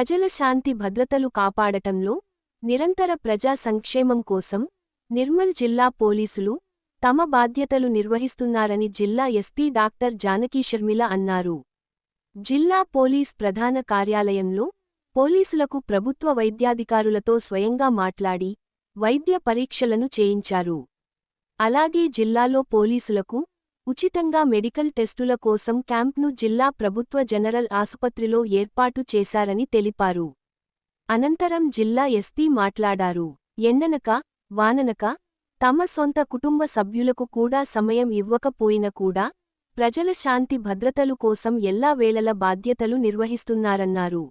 ప్రజల శాంతి భద్రతలు కాపాడటంలో నిరంతర ప్రజా సంక్షేమం కోసం నిర్మల్ జిల్లా పోలీసులు తమ బాధ్యతలు నిర్వహిస్తున్నారని జిల్లా ఎస్పీ డాక్టర్ జానకీ షర్మిల అన్నారు. జిల్లా పోలీస్ ప్రధాన కార్యాలయంలో పోలీసులకు ప్రభుత్వ వైద్యాధికారులతో స్వయంగా మాట్లాడి వైద్య పరీక్షలను చేయించారు. అలాగే జిల్లాలో పోలీసులకు ఉచితంగా మెడికల్ టెస్టుల కోసం క్యాంప్ను జిల్లా ప్రభుత్వ జనరల్ ఆసుపత్రిలో ఏర్పాటు చేశారని తెలిపారు. అనంతరం జిల్లా ఎస్పీ మాట్లాడారు. ఎండనక వాననక తమ సొంత కుటుంబ సభ్యులకు కూడా సమయం ఇవ్వకపోయిన కూడా ప్రజల శాంతి భద్రతలు కోసం ఎల్లావేళల బాధ్యతలు నిర్వహిస్తున్నారన్నారు.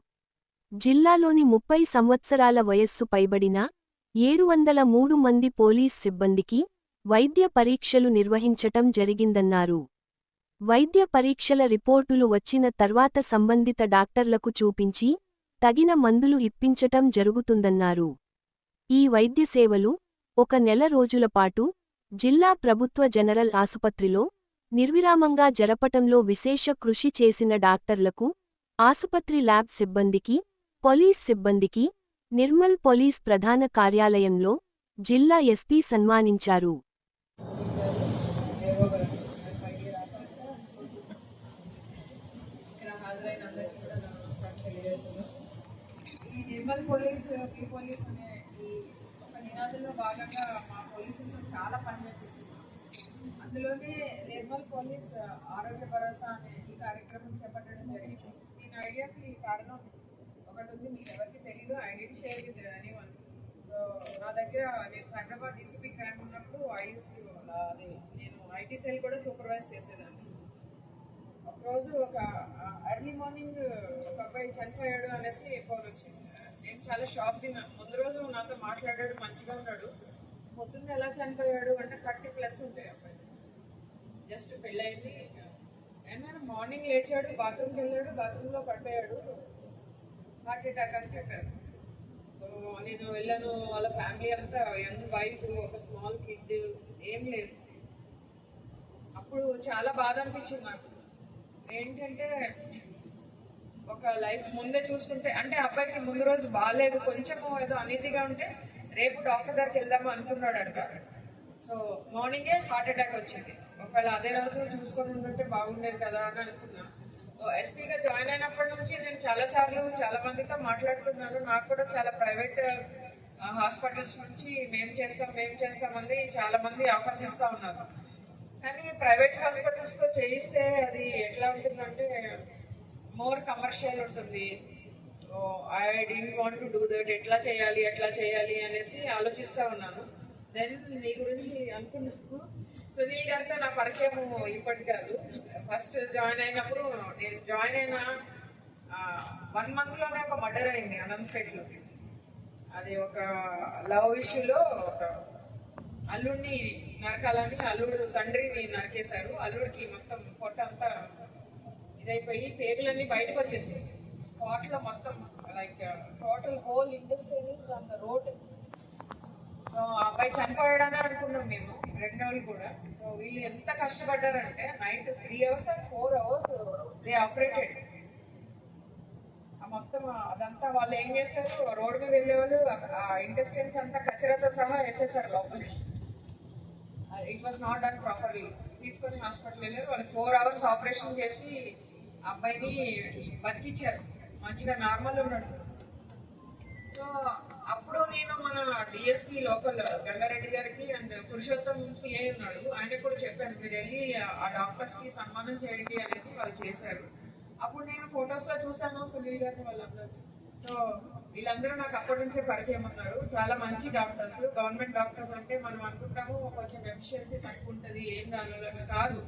జిల్లాలోని ముప్పై సంవత్సరాల వయస్సు పైబడిన ఏడు వందల మూడు మంది పోలీస్ సిబ్బందికి వైద్య పరీక్షలు నిర్వహించటం జరిగిందన్నారు. వైద్య పరీక్షల రిపోర్టులు వచ్చిన తర్వాత సంబంధిత డాక్టర్లకు చూపించి తగిన మందులు ఇప్పించటం జరుగుతుందన్నారు. ఈ వైద్య సేవలు ఒక నెల రోజులపాటు జిల్లా ప్రభుత్వ జనరల్ ఆసుపత్రిలో నిర్విరామంగా జరపటంలో విశేష కృషి చేసిన డాక్టర్లకు ఆసుపత్రి ల్యాబ్ సిబ్బందికి పోలీస్ సిబ్బందికి నిర్మల్ పోలీస్ ప్రధాన కార్యాలయంలో జిల్లా ఎస్పీ సన్మానించారు. హాజరైన అందరికీ కూడా నమస్కారం తెలియజేస్తున్నాను. ఈ నిర్మల్ పోలీస్ పీ పోలీస్ అనే ఈ ఒక నినాదంలో భాగంగా మా పోలీసులతో చాలా పని చేపిస్తున్నాం అందులోనే నిర్మల్ పోలీస్ ఆరోగ్య భరోసా అనే ఈ కార్యక్రమం చేపట్టడం జరిగింది. దీని ఐడియాకి కారణం ఒకటి ఉంది మీకు ఎవరికి తెలియదు I share with one so నా దగ్గర నేను సైబరాబాద్ డీసీపీ క్రైమ్ ఉన్నప్పుడు ఐ యూస్ అది నేను ఐటీ సెల్ కూడా సూపర్వైజ్ చేసేదాన్ని. ఒకరోజు ఒక ఎర్లీ మార్నింగ్ ఒక అబ్బాయి చనిపోయాడు అనేసి ఫోన్ వచ్చింది. నేను చాలా షాక్ తిన్నాను ముందు రోజు నాతో మాట్లాడాడు మంచిగా ఉన్నాడు. పొద్దున్న ఎలా చనిపోయాడు అంటే థర్టీ ప్లస్ ఉంటాయి అబ్బాయి. జస్ట్ పెళ్ళయింది. అండ్ మార్నింగ్ లేచాడు బాత్రూమ్కి వెళ్ళాడు బాత్రూంలో పడిపోయాడు. హార్ట్ అటాక్ అని చెప్పారు. సో నేను వెళ్ళాను వాళ్ళ ఫ్యామిలీ అంతా యంగ్ వైఫ్ ఒక స్మాల్ కిడ్ ఏం లేదు. అప్పుడు చాలా బాధ అనిపించింది నాకు. ఏంటంటే ఒక లైఫ్ ముందే చూసుకుంటే అంటే అబ్బాయికి ముందు రోజు బాగాలేదు కొంచెం ఏదో అనీజీగా ఉంటే రేపు డాక్టర్ దగ్గరికి వెళ్దాము అనుకున్నాడంట. సో మార్నింగే హార్ట్ అటాక్ వచ్చింది. ఒకవేళ అదే రోజు చూసుకొని ఉంటుంటే బాగుండేది కదా అని అనుకున్నా. ఎస్పీగా జాయిన్ అయినప్పటి నుంచి నేను చాలా సార్లు చాలా మందితో మాట్లాడుతున్నాను. నాకు కూడా చాలా ప్రైవేట్ హాస్పిటల్స్ నుంచి మేము చేస్తాం మేము చేస్తామంది చాలా మంది ఆఫర్స్ ఇస్తూ ఉన్నారు. కానీ ప్రైవేట్ హాస్పిటల్స్తో చేయిస్తే అది ఎట్లా ఉంటుందంటే మోర్ కమర్షియల్ ఉంటుంది. I didn't want to do that. ఎట్లా చేయాలి ఎట్లా చేయాలి అనేసి ఆలోచిస్తూ ఉన్నాను. దెన్ నీ గురించి అనుకున్నాను సునీల్ గారితో నా పరిచయం ఇప్పటి కాదు. ఫస్ట్ జాయిన్ అయినప్పుడు నేను జాయిన్ అయిన వన్ మంత్లోనే ఒక మర్డర్ అయింది అనంతపేటలో అది ఒక లవ్ ఇష్యూలో ఒక అల్లుడిని నరకాలని అల్లుడు తండ్రిని నరికేశారు. అల్లుడికి మొత్తం పొట్ట అంతా ఇదైపోయి పేగులన్నీ బయటకు వచ్చేసి స్పాట్లో మొత్తం like total whole industry on the road so ఆ అబ్బాయి చనిపోయాడని అనుకున్నాం మేము రెండు రోజులు కూడా. సో వీళ్ళు ఎంత కష్టపడ్డారంటే night three hours and four hours they operated ఆ మొత్తం అదంతా వాళ్ళు ఏం చేశారు? రోడ్ మీద వెళ్ళేవాళ్ళు ఆ ఇంటెస్టెన్స్ అంతా కచరాతో సహా వేసేసారు లోపలికి. It was not done properly తీసుకొని హాస్పిటల్ వెళ్ళారు. వాళ్ళు ఫోర్ అవర్స్ ఆపరేషన్ చేసి అబ్బాయిని బతికిచ్చారు. మంచిగా నార్మల్ ఉన్నాడు. సో అప్పుడు నేను మన డిఎస్పి లోకల్ గంగారెడ్డి గారికి అండ్ పురుషోత్తం సిఐ ఉన్నాడు. ఆయనకు కూడా చెప్పాను మీరు వెళ్ళి ఆ డాక్టర్స్కి సన్మానం చేయండి అనేసి వాళ్ళు చేశారు. అప్పుడు నేను ఫొటోస్లో చూశాను సునీల్ గారిని వాళ్ళందరూ సో వీళ్ళందరూ నాకు అప్పటి నుంచే పరిచయం ఉన్నారు. చాలా మంచి డాక్టర్స్. గవర్నమెంట్ డాక్టర్స్ అంటే మనం అనుకుంటాము కొంచెం ఎఫిషియన్సీ తక్కువ ఉంటుంది ఏం దానిలో కాదు.